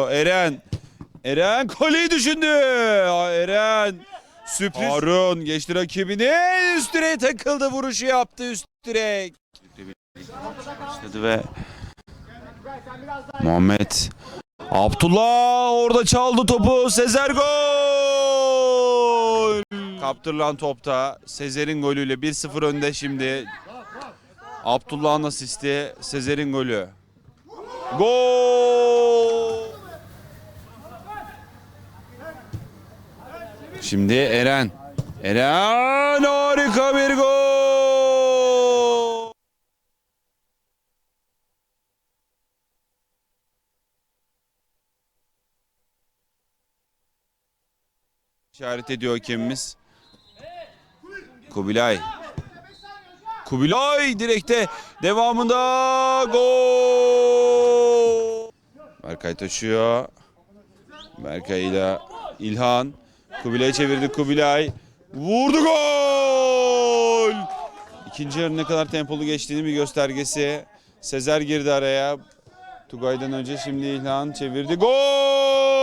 Eren. Eren koleyi düşündü. Eren. Sürpriz. Harun geçti rakibini. Üst direğe takıldı. Vuruşu yaptı üst direk. Başladı ve Muhammed Abdullah orada çaldı topu. Sezer gol. Kaptırılan topta Sezer'in golüyle 1-0 önde şimdi. Abdullah'ın asisti, Sezer'in golü. Gol! Şimdi Eren. Eren harika bir gol! İşaret ediyor hakemimiz. Kubilay. Kubilay direkte devamında gol. Berkay taşıyor. Berkay ile İlhan. Kubilay çevirdi Kubilay. Vurdu gol. İkinci yarı ne kadar tempolu geçtiğini bir göstergesi. Sezer girdi araya. Tugay'dan önce şimdi İlhan çevirdi. Gol!